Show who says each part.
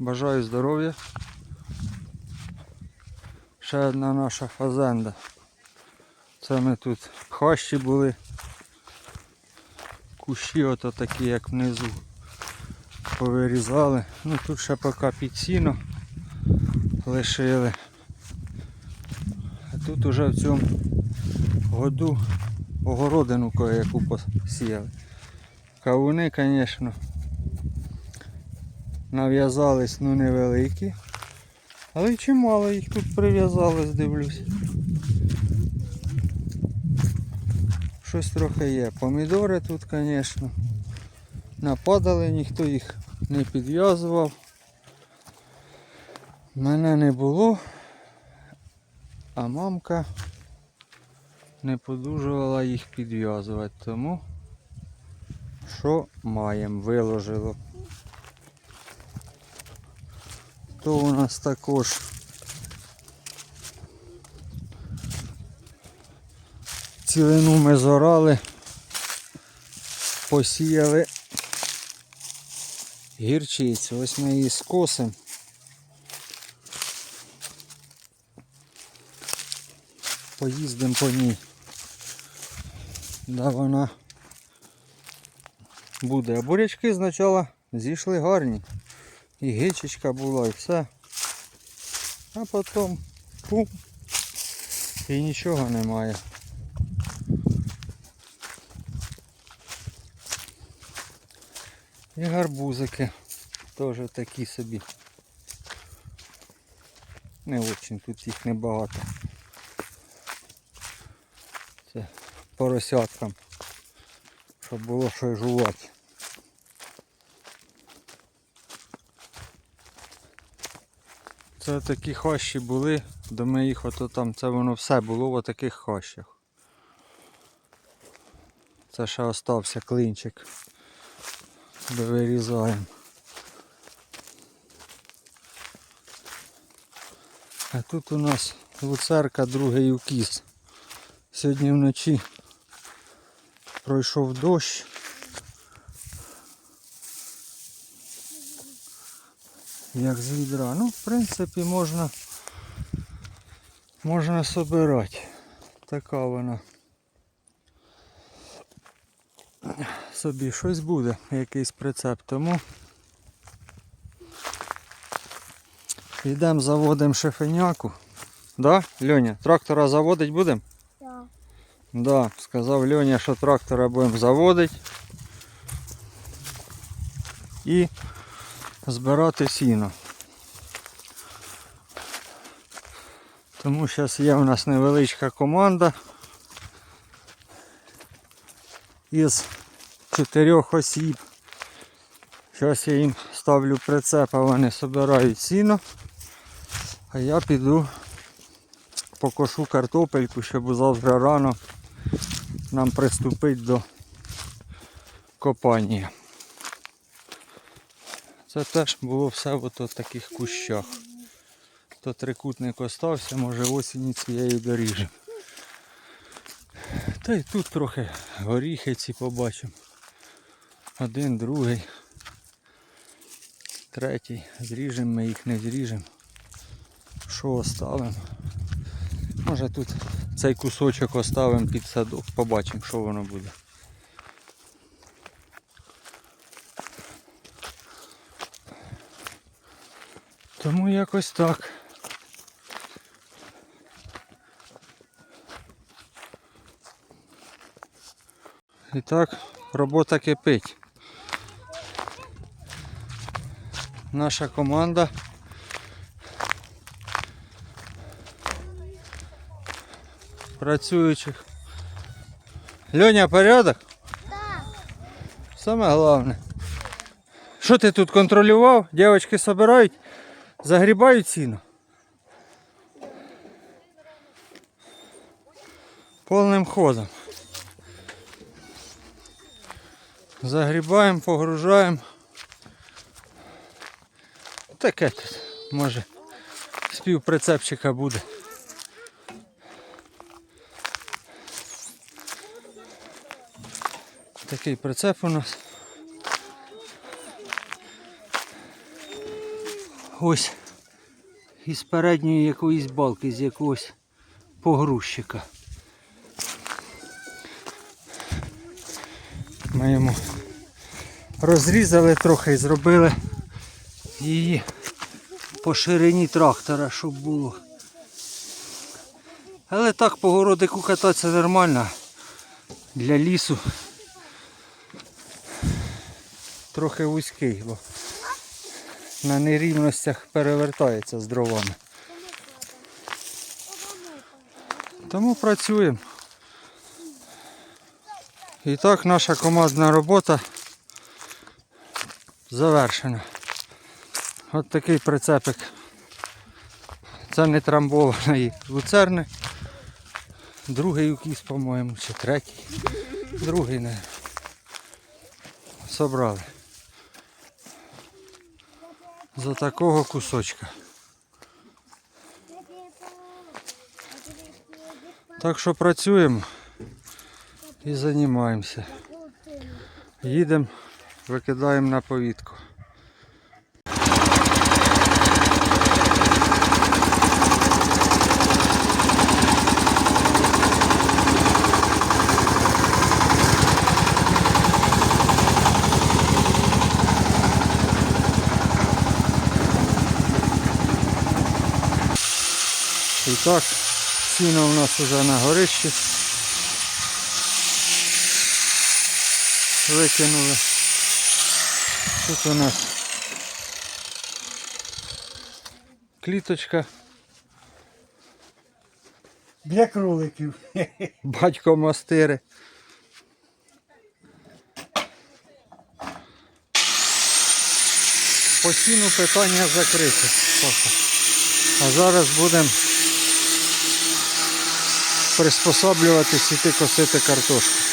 Speaker 1: Бажаю здоров'я. Ще одна наша фазенда. Це ми тут хащі були. Кущі ото такі, як внизу. Повирізали. Ну тут ще поки під сіно лишили. А тут уже в цьому году огородину яку посіяли. Кавуни, звісно, нав'язались ну невеликі. Але чимало їх тут прив'язалось, дивлюсь. Щось трохи є. Помідори тут, звісно. Нападали, ніхто їх не підв'язував. Мене не було, а мамка не подужувала їх підв'язувати, тому що маємо, виложило. То у нас також цілину ми зорали, посіяли гірчицю. Ось ми її скосимо. Поїздимо по ній. Да, вона буде. А бурячки спочатку зійшли гарні. І гичечка була, і все. А потім пум. І нічого немає. І гарбузики теж такі собі. Не очень, тут їх небагато. Це поросяткам, щоб було що жувати. Це такі хащі були, до ми їх ото там, це воно все було в таких хащах. Це ще остався клинчик. Довирізаємо. А тут у нас луцерка, другий укіс. Сьогодні вночі пройшов дощ. Як з відра. Ну, в принципі, можна можна собирати. Така вона. Собі щось буде, якийсь прицеп, тому йдемо заводимо шефеняку. Да, Льоня, трактора заводить будемо?
Speaker 2: Так.
Speaker 1: Да, сказав Льоня, що трактора будемо заводити і збирати сіно. Тому зараз є у нас невеличка команда із чотирьох осіб. Зараз я їм ставлю прицеп, а вони збирають сіно, а я піду покошу картопельку, щоб завтра рано нам приступити до копання. Це теж було все в таких кущах. То трикутник остався, може осінь цієї доріжемо. Та й тут трохи горіхи ці побачимо. Один, другий, третій. Зріжемо ми їх, не зріжемо. Що оставимо? Може тут цей кусочок оставимо під садок, побачимо, що воно буде. Тому якось так. І так, робота кипить. Наша команда працюючих. Льоня, порядок?
Speaker 2: Так.
Speaker 1: Саме головне. Що ти тут контролював? Дівчатки збирають, загрібають сіно. Повним ходом. Загрібаємо, погружаємо. Таке тут, може, з пів прицепчика буде. Такий прицеп у нас. Ось із передньої якоїсь балки, з якогось погрузчика. Ми йому розрізали трохи і зробили її по ширині трактора, щоб було. Але так по городику кататися нормально. Для лісу трохи вузький, бо на нерівностях перевертається з дровами. Тому працюємо. І так наша командна робота завершена. От такий прицепик. Це не трамбованої луцерни. Другий укіс, по-моєму, чи третій. Другий не. Собрали. За такого кусочка. Так що працюємо і займаємося. Їдемо, викидаємо на повітку. І так, сіно у нас уже на горищі. Викинули. Тут у нас кліточка,
Speaker 2: Для кроликів.
Speaker 1: батько мастири. По сіну питання закрите. А зараз будемо приспособлюватись іти косити картошку.